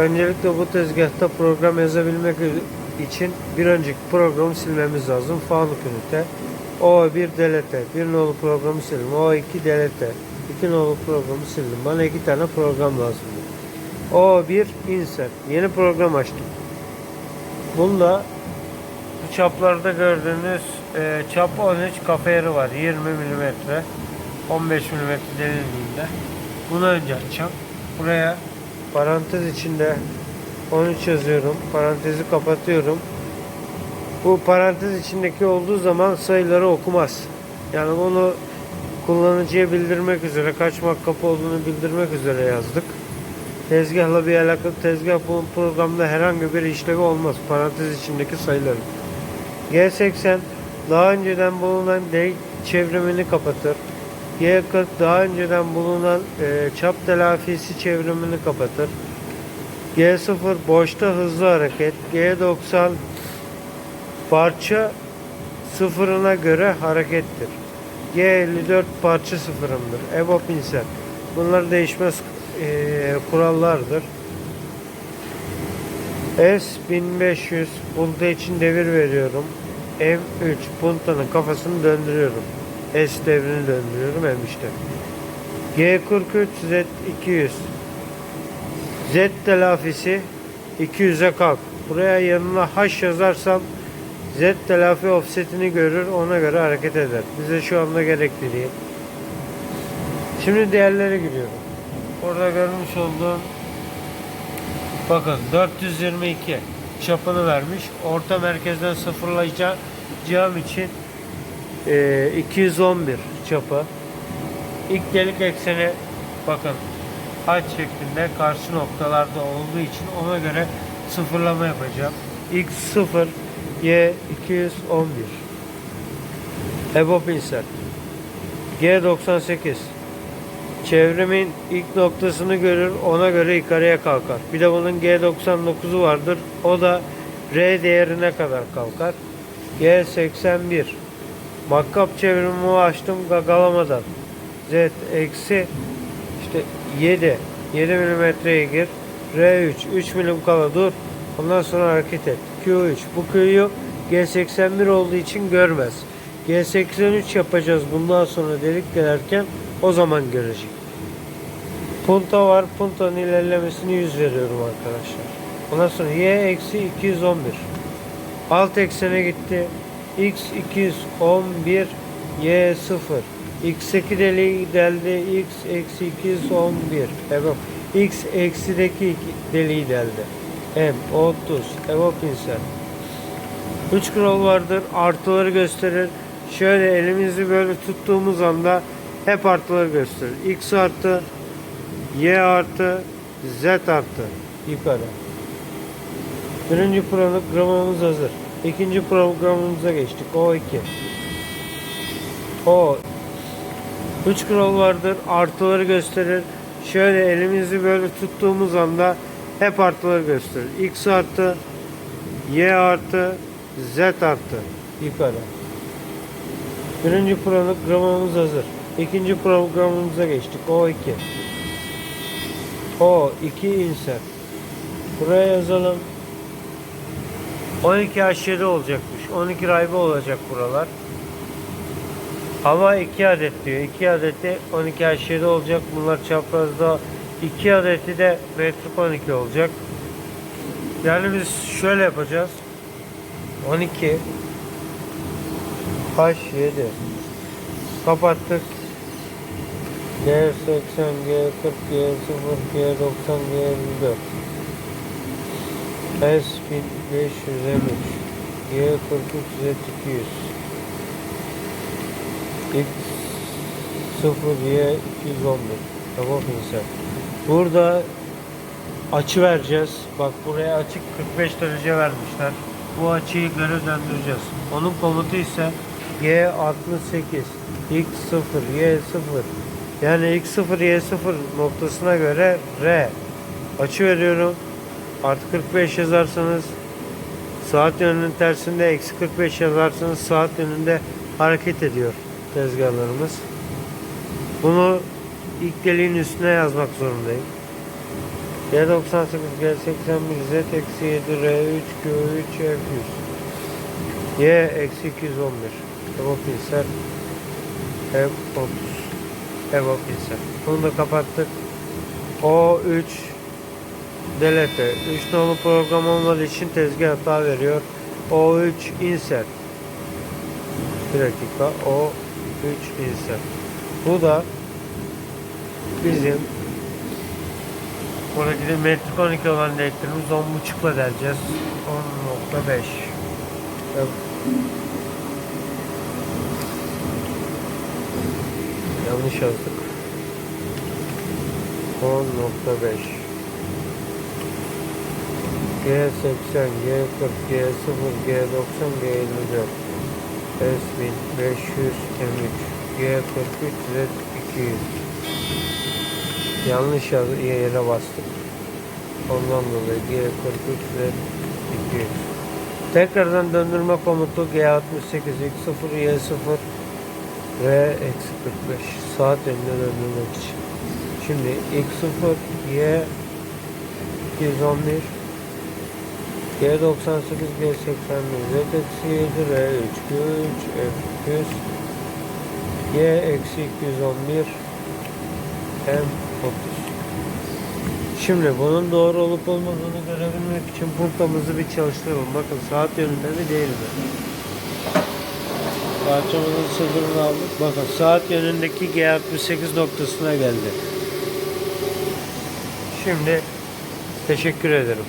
Öncelikle bu tezgahta program yazabilmek için bir önceki programı silmemiz lazım. Fanuc ünite. O1 delete. Bir nolu programı sildim. O2 delete. İki nolu programı sildim. Bana iki tane program lazım. O1 insert. Yeni program açtım. Bunda bu çaplarda gördüğünüz e, çap 13 kafa yeri var. 20 mm. 15 mm derinliğinde. Bunu önce açacağım. Buraya parantez içinde 13 yazıyorum. Parantezi kapatıyorum. Bu parantez içindeki olduğu zaman sayıları okumaz. Yani bunu kullanıcıya bildirmek üzere kaç makkap olduğunu bildirmek üzere yazdık. Tezgahla bir alakalı tezgah bu programda herhangi bir işlevi olmaz. Parantez içindeki sayıların. G80 daha önceden bulunan delay çevrimini kapatır. G40 daha önceden bulunan e, çap telafisi çevrimini kapatır. G0 boşta hızlı hareket. G90 parça sıfırına göre harekettir. G54 parça sıfırındır. EBOB insert. Bunlar değişmez e, kurallardır. S1500 punta için devir veriyorum. M3 puntanın kafasını döndürüyorum. S devrini döndürüyorum M3'te. G43 Z200 Z telafisi 200'e kalk. Buraya yanına H yazarsam Z telafi offsetini görür ona göre hareket eder. Bize şu anda gerekli değil. Şimdi değerlere giriyorum. Orada görmüş olduğum bakın 422 çapını vermiş. Orta merkezden sıfırlayacağım için e, 211 çapı. İlk delik ekseni bakın haç şeklinde karşı noktalarda olduğu için ona göre sıfırlama yapacağım. X0 Y 211 EBOB insert G98 Çevrimin ilk noktasını görür ona göre yukarıya kalkar. Bir de bunun G99'u vardır. O da R değerine kadar kalkar. G81 Makkap çevrimimi açtım gagalamadan. Z eksi işte 7 7 milimetreye gir. R3 3 milim kala dur. Ondan sonra hareket et. Q3 bu Q'yu G81 olduğu için görmez. G83 yapacağız bundan sonra delik delerken o zaman görecek. Punta var. Punta'nın ilerlemesini 100 veriyorum arkadaşlar. Ondan sonra Y eksi 211. Alt eksene gitti. X 211 Y 0. X2 deliği deldi. X eksi 211. Evet. X eksideki deliği deldi. M 30. EVO pinsel. 3 kural vardır. Artıları gösterir. Şöyle elimizi böyle tuttuğumuz anda hep artıları gösterir. X artı Y artı Z artı yukarı. Birinci programımız hazır. İkinci programımıza geçtik. O2. O 3 kural vardır. Artıları gösterir. Şöyle elimizi böyle tuttuğumuz anda hep artıları gösterir. X artı Y artı Z artı yukarı. Birinci programımız hazır. İkinci programımıza geçtik. O2. O2 insert. Buraya yazalım. 12 H7 olacakmış. 12 raybe olacak buralar. Ama 2 adet diyor. 2 adeti 12 H7 olacak. Bunlar çaprazda 2 adeti de metrik 12 olacak. Yani biz şöyle yapacağız. 12 H7 kapattık. G80, G40, G0, G90, G54 S1500 G43 Z200 X0 Y211 Tamam insan. Burada açı vereceğiz. Bak buraya açık 45 derece vermişler. Bu açıyı görevlendireceğiz. Onun komutu ise G68 X0 Y0 yani X0 Y0 noktasına göre R açı veriyorum. Artı 45 yazarsanız saat yönünün tersinde eksi 45 yazarsanız saat yönünde hareket ediyor tezgahlarımız. Bunu ilk deliğin üstüne yazmak zorundayım. G98, G81, Z eksi 7, R3, Q3, F100. Y eksi 211. Evo pinsel. F30. Evo pinsel. Bunu da kapattık. O3 delete. 3 nolu program olmadığı için tezgah hata veriyor. O3 insert. Bir dakika. O3 insert. Bu da bizim buradaki de metrik 12 olan denklemimiz 10.5'la deleceğiz. 10.5 Evet. Yanlış yazdık. 10.5 G80, G40, G0, G90, G54 S1500 M3 G43 Z200 Yanlış yere bastık. Ondan dolayı G43 Z200 Tekrardan döndürme komutu G68 X0 Y0 ve eksi 45 saat yönünde döndürmek için. Şimdi X0 Y 211 G98 G81 Z eksi 7 R3 Q3 F100 Y eksi 211 M30 Şimdi bunun doğru olup olmadığını görebilmek için puntamızı bir çalıştıralım. Bakın saat yönünde mi değil mi? Parçamızın sıfırını aldık. Bakın saat yönündeki G68 noktasına geldi. Şimdi teşekkür ederim.